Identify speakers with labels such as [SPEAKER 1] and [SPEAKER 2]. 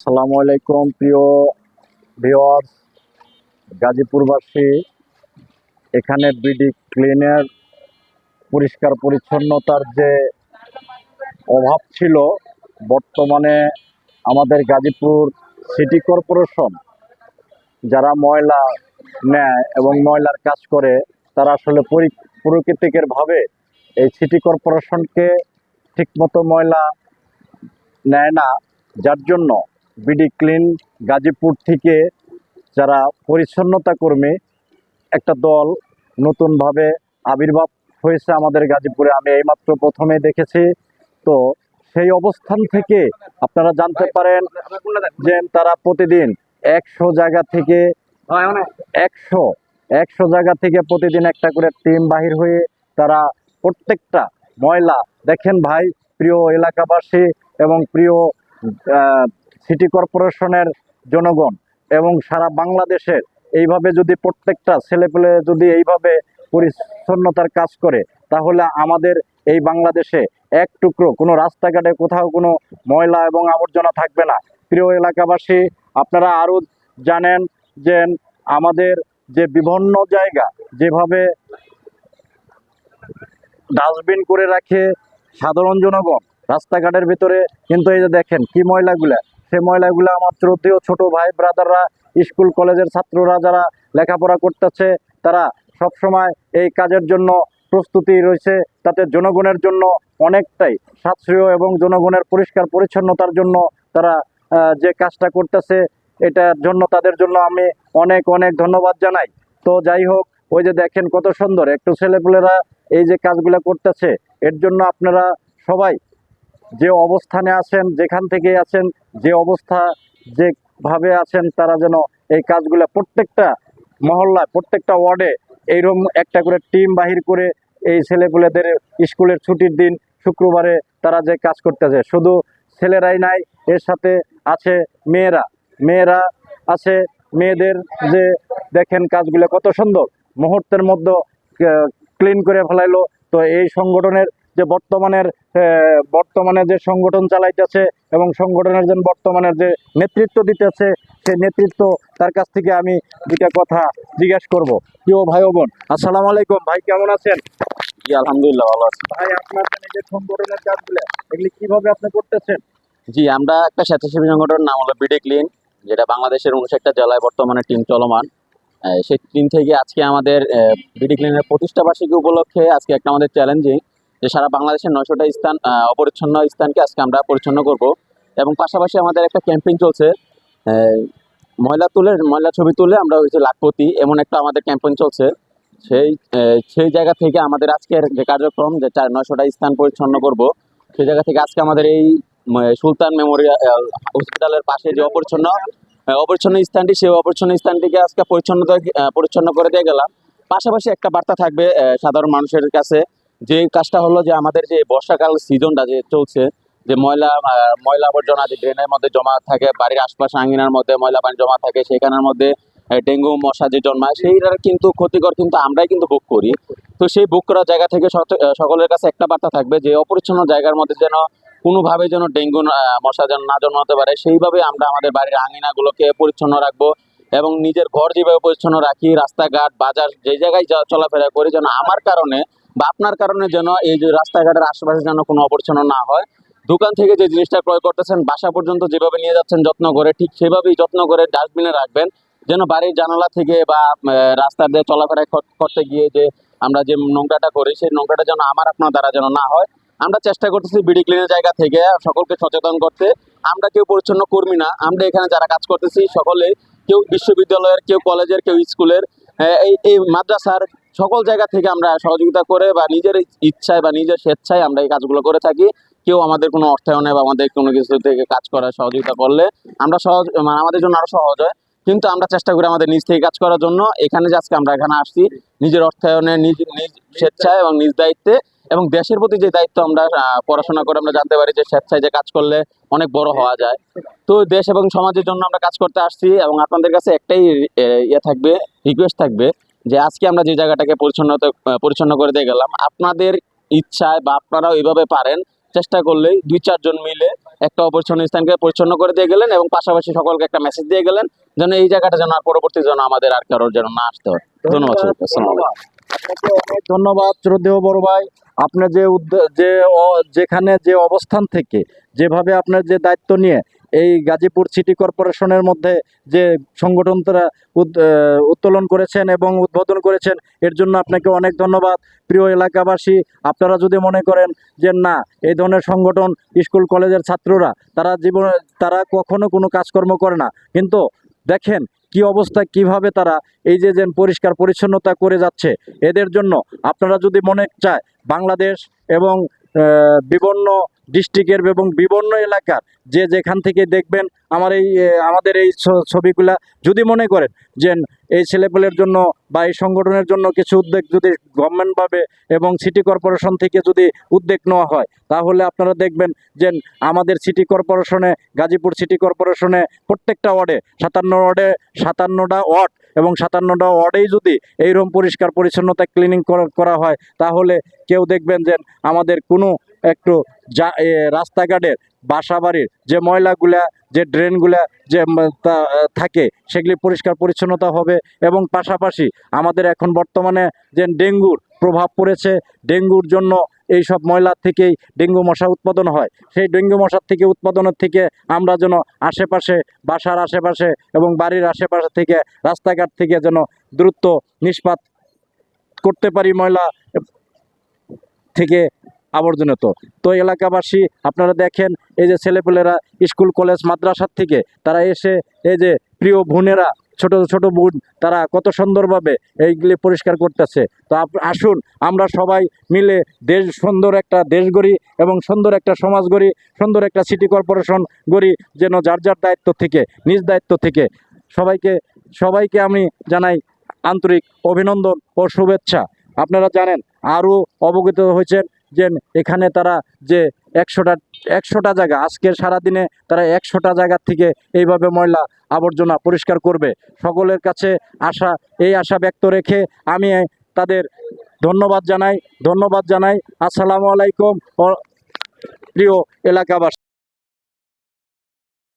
[SPEAKER 1] আসসালামু আলাইকুম, প্রিয় ভিওয়ার্স গাজীপুরবাসী। এখানে বিডি ক্লিনের পরিষ্কার পরিচ্ছন্নতার যে অভাব ছিল, বর্তমানে আমাদের গাজীপুর সিটি কর্পোরেশন, যারা ময়লা নেয় এবং ময়লার কাজ করে, তারা আসলে পরি, প্রকৃতিকের ভাবে এই সিটি কর্পোরেশনকে ঠিকমতো ময়লা নেয় না। যার জন্য বিডি ক্লিন গাজীপুর থেকে যারা পরিচ্ছন্নতা কর্মী, একটা দল নতুনভাবে আবির্ভাব হয়েছে আমাদের গাজীপুরে। আমি এইমাত্র প্রথমে দেখেছি। তো সেই অবস্থান থেকে আপনারা জানতে পারেন যে তারা প্রতিদিন একশো জায়গা থেকে একশো একশো জায়গা থেকে প্রতিদিন একটা করে টিম বাহির হয়ে তারা প্রত্যেকটা ময়লা, দেখেন ভাই, প্রিয় এলাকাবাসী এবং প্রিয় সিটি কর্পোরেশনের জনগণ এবং সারা বাংলাদেশের এইভাবে যদি প্রত্যেকটা ছেলেপেলে যদি এইভাবে পরিচ্ছন্নতার কাজ করে, তাহলে আমাদের এই বাংলাদেশে এক টুকরো কোনো রাস্তাঘাটে কোথাও কোনো ময়লা এবং আবর্জনা থাকবে না। প্রিয় এলাকাবাসী, আপনারা আরও জানেন যে আমাদের যে বিভিন্ন জায়গা যেভাবে ডাস্টবিন করে রাখে সাধারণ জনগণ, রাস্তাঘাটের ভিতরে, কিন্তু এই যে দেখেন কি ময়লাগুলা সে ময়লাগুলো আমার শ্রদ্ধেয় ছোট ভাই ব্রাদাররা স্কুল কলেজের ছাত্ররা যারা লেখাপড়া করতেছে, তারা সব সময় এই কাজের জন্য প্রস্তুতি রয়েছে। তাতে জনগণের জন্য অনেকটাই সাশ্রয় এবং জনগণের পরিষ্কার পরিচ্ছন্নতার জন্য তারা যে কাজটা করতেছে, এটার জন্য তাদের জন্য আমি অনেক অনেক ধন্যবাদ জানাই। তো যাই হোক, ওই যে দেখেন কত সুন্দর, একটু ছেলেপুলেরা এই যে কাজগুলো করতেছে, এর জন্য আপনারা সবাই যে অবস্থানে আছেন, যেখান থেকে আছেন, যে অবস্থা যেভাবে আছেন, তারা যেন এই কাজগুলো প্রত্যেকটা মহল্লায়, প্রত্যেকটা ওয়ার্ডে এইরকম একটা করে টিম বাহির করে এই ছেলেপুলেদের স্কুলের ছুটির দিন শুক্রবারে তারা যে কাজ করতেছে। শুধু ছেলেরাই নাই, এর সাথে আছে মেয়েরা। মেয়েরা আছে, মেয়েদের যে দেখেন কাজগুলো কত সুন্দর। মুহূর্তের মধ্যে ক্লিন করে ফেলাইলো। তো এই সংগঠনের যে বর্তমানের বর্তমানে যে সংগঠন চালাইতেছে এবং সংগঠনের যে বর্তমানের যে নেতৃত্ব দিতেছে সেই নেতৃত্ব তার কাছ থেকে আমি দুইটা কথা জিজ্ঞেস করব। প্রিয় ভাই ও বোন আসসালামু আলাইকুম। ভাই কেমন আছেন?
[SPEAKER 2] জি আলহামদুলিল্লাহ ভালো আছি।
[SPEAKER 1] ভাই আপনার যে সংগঠনের কাজগুলো এগুলি কীভাবে আপনি করতেছেন?
[SPEAKER 2] জি আমরা একটা স্বেচ্ছাসেবী সংগঠনের নাম হলো বিডি ক্লিন যেটা বাংলাদেশের উনষাটটা জেলায় বর্তমানে টিম চলমান। সেই টিম থেকে আজকে আমাদের বিডি ক্লিনের প্রতিষ্ঠা বার্ষিকী উপলক্ষে আজকে একটা আমাদের চ্যালেঞ্জিং যে সারা বাংলাদেশের নয়শোটা স্থান অপরিচ্ছন্ন স্থানকে আজকে আমরা পরিচ্ছন্ন করব। এবং পাশাপাশি আমাদের একটা ক্যাম্পেইন চলছে ময়লা তুলে, ময়লা ছবি তুলে আমরা হচ্ছে লাখপতি, এমন একটা আমাদের ক্যাম্পেইন চলছে। সেই সেই জায়গা থেকে আমাদের আজকের যে কার্যক্রম, যে চার, নয়শোটা স্থান পরিচ্ছন্ন করব, সেই জায়গা থেকে আজকে আমাদের এই সুলতান মেমোরিয়াল হসপিটালের পাশে যে অপরিচ্ছন্ন অপরিচ্ছন্ন স্থানটি, সেই অপরিচ্ছন্ন স্থানটিকে আজকে পরিচ্ছন্নতা পরিচ্ছন্ন করে দিয়ে গেলাম। পাশাপাশি একটা বার্তা থাকবে সাধারণ মানুষের কাছে যে কাজটা হলো যে আমাদের যে বর্ষাকাল সিজনটা যে চলছে, যে ময়লা ময়লা আবর্জনা যে ড্রেনের মধ্যে জমা থাকে, বাড়ির আশপাশ আঙ্গিনার মধ্যে ময়লা পানি জমা থাকে সেখানের মধ্যে ডেঙ্গু, মশা যে জন্মায়, সেইটার কিন্তু ক্ষতিকর কিন্তু আমরাই কিন্তু ভোগ করি। তো সেই বুক করার জায়গা থেকে সকলের কাছে একটা বার্তা থাকবে যে অপরিচ্ছন্ন জায়গার মধ্যে যেন কোনোভাবে যেন ডেঙ্গু মশা যেন না জন্মাতে পারে, সেইভাবে আমরা আমাদের বাড়ির আঙিনাগুলোকে পরিচ্ছন্ন রাখব এবং নিজের ঘর যেভাবে পরিচ্ছন্ন রাখি, রাস্তাঘাট, বাজার, যে জায়গায় চলাফেরা করি, যেন আমার কারণে বা আপনার কারণে যেন এই যে রাস্তাঘাটের আশেপাশে যেন কোনো অপরিচ্ছন্ন না হয়, দোকান থেকে যে জিনিসটা ক্রয় করতেছেন, বাসা পর্যন্ত যেভাবে নিয়ে যাচ্ছেন যত্ন করে, ঠিক সেভাবেই যত্ন করে ডাস্টবিনে রাখবেন, যেন বাড়ির জানালা থেকে বা রাস্তা দিয়ে চলাফেরা করতে গিয়ে যে আমরা যে নোংরাটা করি, সেই নোংরাটা যেন আমার আপনার দ্বারা যেন না হয়। আমরা চেষ্টা করতেছি বিডি ক্লিনের জায়গা থেকে সকলকে সচেতন করতে। আমরা কেউ পরিচ্ছন্ন কর্মী না, আমরা এখানে যারা কাজ করতেছি সকলে কেউ বিশ্ববিদ্যালয়ের, কেউ কলেজের, কেউ স্কুলের এই এই মাদ্রাসার সকল জায়গা থেকে আমরা সহযোগিতা করে বা নিজের ইচ্ছায় বা নিজের স্বেচ্ছায় আমরা এই কাজগুলো করে থাকি। কেউ আমাদের কোনো অর্থায়নে বা আমাদের কোনো কিছু থেকে কাজ করার সহযোগিতা করলে আমরা সহজ মানে আমাদের জন্য আরও সহজ হয়। কিন্তু আমরা চেষ্টা করি আমাদের নিজ থেকে কাজ করার জন্য। এখানে যে আজকে আমরা এখানে আসছি, নিজের অর্থায়নে, নিজ নিজ স্বেচ্ছায় এবং নিজ দায়িত্বে এবং দেশের প্রতি যে দায়িত্ব আমরা পড়াশোনা করে আমরা জানতে পারি যে স্বেচ্ছায় যে কাজ করলে অনেক বড় হওয়া যায়। তো দেশ এবং সমাজের জন্য আমরা কাজ করতে আসছি এবং আপনাদের কাছে একটাই ইয়ে থাকবে রিকোয়েস্ট থাকবে যে আজকে আমরা যে জায়গাটাকে পরিচ্ছন্নতা পরিচ্ছন্ন করে দিয়ে গেলাম আপনাদের ইচ্ছায় বা আপনারাও এইভাবে পারেন চেষ্টা করলেই দুই চারজন মিলে একটা অপরিচ্ছন্ন স্থানকে পরিচ্ছন্ন করে দিয়ে গেলেন এবং পাশাপাশি সকলকে একটা মেসেজ দিয়ে গেলেন যেন এই জায়গাটা যেন আর পরবর্তী যেন আমাদের আর কারোর যেন না আসতে হয়। ধন্যবাদ।
[SPEAKER 1] অনেক ধন্যবাদ শ্রদ্ধেয় বড় ভাই। আপনার যে যে যেখানে যে অবস্থান থেকে যেভাবে আপনার যে দায়িত্ব নিয়ে এই গাজীপুর সিটি কর্পোরেশনের মধ্যে যে সংগঠনটা উদ- উত্তোলন করেছেন এবং উদ্বোধন করেছেন, এর জন্য আপনাকে অনেক ধন্যবাদ। প্রিয় এলাকাবাসী, আপনারা যদি মনে করেন যে না, এই ধরনের সংগঠন স্কুল কলেজের ছাত্ররা, তারা জীবনে, তারা কখনো কোনো কাজকর্ম করে না। কিন্তু দেখেন কি অবস্থা, কীভাবে তারা এই যে যেন পরিষ্কার পরিচ্ছন্নতা করে যাচ্ছে, এদের জন্য আপনারা যদি মনে চায়, বাংলাদেশ এবং বিভিন্ন ডিস্ট্রিক্টের এবং বিভিন্ন এলাকার যে যেখান থেকে দেখবেন আমার এই আমাদের এই ছবিগুলা, যদি মনে করেন যে এই ছেলেপেলের জন্য বা এই সংগঠনের জন্য কিছু উদ্যোগ যদি গভর্নমেন্টভাবে এবং সিটি কর্পোরেশন থেকে যদি উদ্যোগ নেওয়া হয়, তাহলে আপনারা দেখবেন যে আমাদের সিটি কর্পোরেশনে গাজীপুর সিটি কর্পোরেশনে প্রত্যেকটা ওয়ার্ডে, সাতান্ন ওয়ার্ডে, সাতান্নটা ওয়ার্ড এবং সাতান্নটা ওয়ার্ডেই যদি এইরকম পরিষ্কার পরিচ্ছন্নতা ক্লিনিং করা হয়, তাহলে কেউ দেখবেন যে আমাদের কোনো একটু যা রাস্তাঘাটের বাসা বাড়ির যে ময়লাগুলা, যে ড্রেনগুলা যে থাকে, সেগুলি পরিষ্কার পরিচ্ছন্নতা হবে এবং পাশাপাশি আমাদের এখন বর্তমানে যে ডেঙ্গুর প্রভাব পড়েছে, ডেঙ্গুর জন্য এই সব ময়লার থেকেই ডেঙ্গু মশা উৎপাদন হয়। সেই ডেঙ্গু মশার থেকে উৎপাদনের থেকে আমরা যেন আশেপাশে, বাসার আশেপাশে এবং বাড়ির আশেপাশে থেকে, রাস্তাঘাট থেকে যেন দ্রুত নিষ্পাত করতে পারি ময়লা থেকে আবর্জনত তো। এলাকাবাসী, আপনারা দেখেন, এই যে ছেলেপেলেরা স্কুল, কলেজ, মাদ্রাসার থেকে তারা এসে, এই যে প্রিয় বোনেরা, ছোট ছোট বোন, তারা কত সুন্দরভাবে এইগুলি পরিষ্কার করতেছে। তো আসুন, আমরা সবাই মিলে দেশ, সুন্দর একটা দেশ গড়ি এবং সুন্দর একটা সমাজ গড়ি, সুন্দর একটা সিটি কর্পোরেশন গড়ি, যেন যার যার দায়িত্ব থেকে, নিজ দায়িত্ব থেকে। সবাইকে সবাইকে আমি জানাই আন্তরিক অভিনন্দন ও শুভেচ্ছা। আপনারা জানেন, আরও অবগত হয়েছেন যে এখানে তারা যে একশোটা একশোটা জায়গা, আজকের সারাদিনে তারা একশোটা জায়গার থেকে এইভাবে ময়লা আবর্জনা পরিষ্কার করবে। সকলের কাছে আশা, এই আশা ব্যক্ত রেখে আমি তাদের ধন্যবাদ জানাই ধন্যবাদ জানাই। আসসালামু আলাইকুম, প্রিয় এলাকাবাসী।